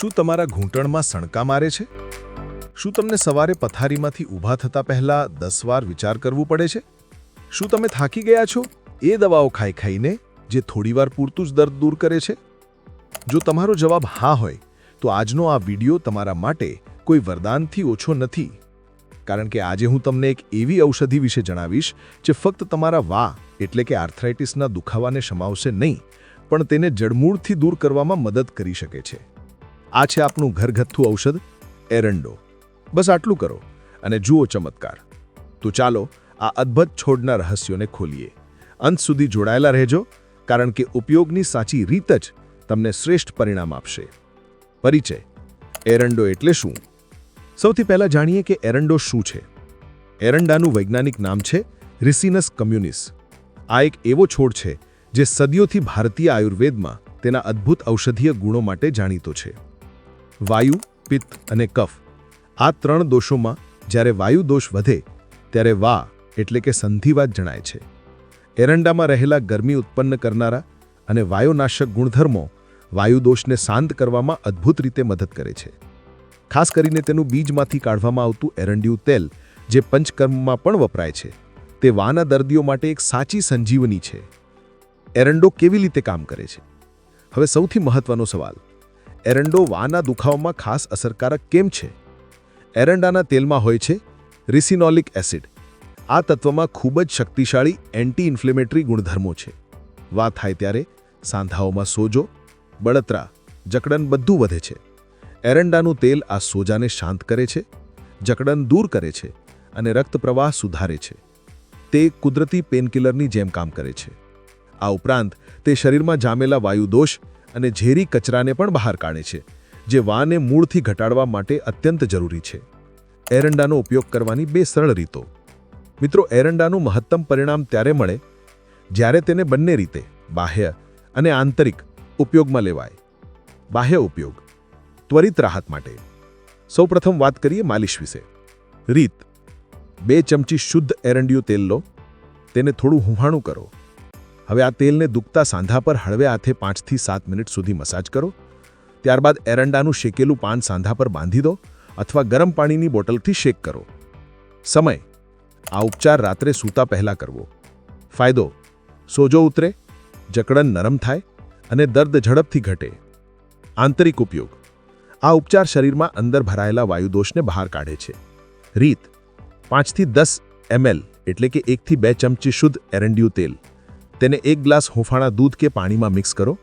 શું તમારા ઘૂંટણમાં સણકા મારે છે? શું તમને સવારે પથારીમાંથી ઊભા થતા પહેલા દસ વાર વિચાર કરવું પડે છે? શું તમે થાકી ગયા છો? એ દવાઓ ખાઈ ખાઈને જે થોડીવાર પૂરતું જ દર્દ દૂર કરે છે? જો તમારો જવાબ હા હોય, તો આજનો આ વીડિયો તમારા માટે કોઈ વરદાનથી ઓછો નથી. કારણ કે આજે હું તમને એક એવી ઔષધિ વિશે જણાવીશ, જે ફક્ત તમારા વા એટલે કે આર્થરાઇટિસના દુખાવાને સમાવશે નહીં, પણ તેને જડમૂળથી દૂર કરવામાં મદદ કરી શકે છે. આ છે આપણું ઘરગથ્થુ ઔષધ, એરંડો. બસ આટલું કરો અને જુઓ ચમત્કાર. તો ચાલો આ અદ્ભુત છોડના રહસ્યોને ખોલીએ. અંત સુધી જોડાયેલા રહેજો, કારણ કે ઉપયોગની સાચી રીત જ તમને શ્રેષ્ઠ પરિણામ આપશે. પરિચય. એરંડો એટલે શું? સૌથી પહેલા જાણીએ કે એરંડો શું છે. એરંડાનું વૈજ્ઞાનિક નામ છે રિસિનસ કમ્યુનિસ. આ એક એવો છોડ છે જે સદીઓથી ભારતીય આયુર્વેદમાં તેના અદ્ભુત ઔષધીય ગુણો માટે જાણીતો છે. વાયુ, પિત્ત અને કફ. આ ત્રણ દોષોમાં જ્યારે વાયુ દોષ વધે, ત્યારે વા એટલે કે સંધિવાત જણાય છે. એરંડામાં રહેલા ગરમી ઉત્પન્ન કરનારા અને વાયુનાશક ગુણધર્મો વાયુ દોષને શાંત કરવામાં અદ્ભુત રીતે મદદ કરે છે. ખાસ કરીને તેનું બીજમાંથી કાઢવામાં આવતું એરંડિયું તેલ, જે પંચકર્મમાં પણ વપરાય છે, તે વાના દર્દીઓ માટે એક સાચી સંજીવની છે. એરંડો કેવી રીતે કામ કરે છે? હવે સૌથી મહત્વનો સવાલ. એરંડો વાના દુખાવામાં ખાસ અસરકારક કેમ છે? એરંડાના તેલમાં હોય છે રિસિનોલિક એસિડ. આ તત્વમાં ખૂબ જ શક્તિશાળી એન્ટી ઇન્ફ્લેમેટરી ગુણધર્મો છે. વાત થાય ત્યારે સાંધાઓમાં સોજો, બળતરા, જકડન બધું વધે છે. એરંડાનું તેલ આ સોજાને શાંત કરે છે, જકડન દૂર કરે છે અને રક્ત પ્રવાહ સુધારે છે. તે કુદરતી પેનકિલરની જેમ કામ કરે છે. આ ઉપરાંત તે શરીરમાં જામેલા વાયુદોષ અને ઝેરી કચરાને પણ બહાર કાઢે છે, જે વાને મૂળથી ઘટાડવા માટે અત્યંત જરૂરી છે. એરંડાનો ઉપયોગ કરવાની બે સરળ રીતો. મિત્રો, એરંડાનું મહત્તમ પરિણામ ત્યારે મળે જ્યારે તેને બંને રીતે, બાહ્ય અને આંતરિક, ઉપયોગમાં લેવાય. બાહ્ય ઉપયોગ, ત્વરિત રાહત માટે. સૌપ્રથમ વાત કરીએ માલિશ વિશે. રીત. બે ચમચી શુદ્ધ એરંડિયું તેલ લો, તેને થોડું હુંહાણું કરો. હવે આ તેલને દુખતા સાંધા પર હળવે હાથે પાંચથી સાત મિનિટ સુધી મસાજ કરો. ત્યારબાદ એરંડાનું શેકેલું પાન સાંધા પર બાંધી દો અથવા ગરમ પાણીની બોટલથી શેક કરો. સમય. આ ઉપચાર રાત્રે સૂતા પહેલા કરવો. ફાયદો. સોજો ઉતરે, જકડન નરમ થાય અને દર્દ ઝડપથી ઘટે. આંતરિક ઉપયોગ. આ ઉપચાર શરીરમાં અંદર ભરાયેલા વાયુદોષને બહાર કાઢે છે. રીત. પાંચથી દસ એમએલ એટલે કે એકથી બે ચમચી શુદ્ધ એરંડિયું તેલ. તેને એક ગ્લાસ હુંફાણા દૂધ કે પાણીમાં મિક્સ કરો.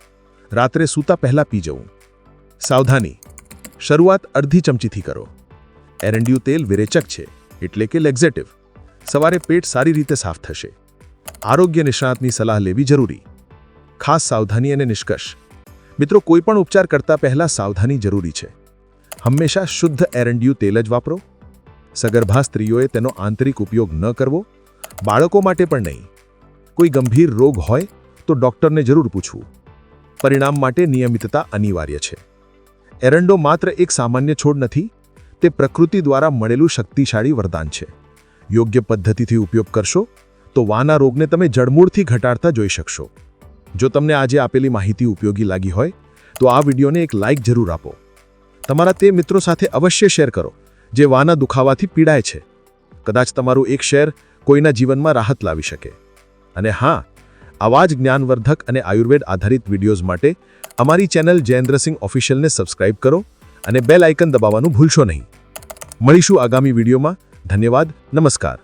રાત્રે સૂતા પહેલાં પી જવું. સાવધાની. શરૂઆત અડધી ચમચીથી કરો. એરંડિયું તેલ વિરેચક છે, એટલે કે લેક્ઝેટિવ. સવારે પેટ સારી રીતે સાફ થશે. આરોગ્ય નિષ્ણાતની સલાહ લેવી જરૂરી. ખાસ સાવધાની અને નિષ્કર્ષ. મિત્રો કોઈપણ ઉપચાર કરતા પહેલા સાવધાની જરૂરી છે. હંમેશા શુદ્ધ એરંડિયું તેલ જ વાપરો. સગર્ભા સ્ત્રીઓએ તેનો આંતરિક ઉપયોગ ન કરવો. બાળકો માટે પણ નહીં. કોઈ ગંભીર રોગ હોય તો ડોક્ટરને જરૂર પૂછવું. પરિણામ માટે નિયમિતતા અનિવાર્ય છે. એરંડો માત્ર એક સામાન્ય છોડ નથી, તે પ્રકૃતિ દ્વારા મળેલું શક્તિશાળી વરદાન છે. યોગ્ય પદ્ધતિથી ઉપયોગ કરશો, તો વાના રોગને તમે જડમૂળથી ઘટાડતા જોઈ શકશો. જો તમને આજે આપેલી માહિતી ઉપયોગી લાગી હોય, તો આ વિડીયોને એક લાઇક જરૂર આપો. તમારા તે મિત્રો સાથે અવશ્ય શેર કરો, જે વાના દુખાવાથી પીડાય છે. કદાચ તમારું એક શેર કોઈના જીવનમાં રાહત લાવી શકે. અને હા, આવા જ જ્ઞાનવર્ધક અને આયુર્વેદ આધારિત વિડીયોઝ માટે અમારી ચેનલ જયેન્દ્રસિંહ ઓફિશિયલને સબસ્ક્રાઇબ કરો અને બેલ આઇકન દબાવવાનું ભૂલશો નહીં. મળીશું આગામી વિડીયોમાં. ધન્યવાદ, નમસ્કાર.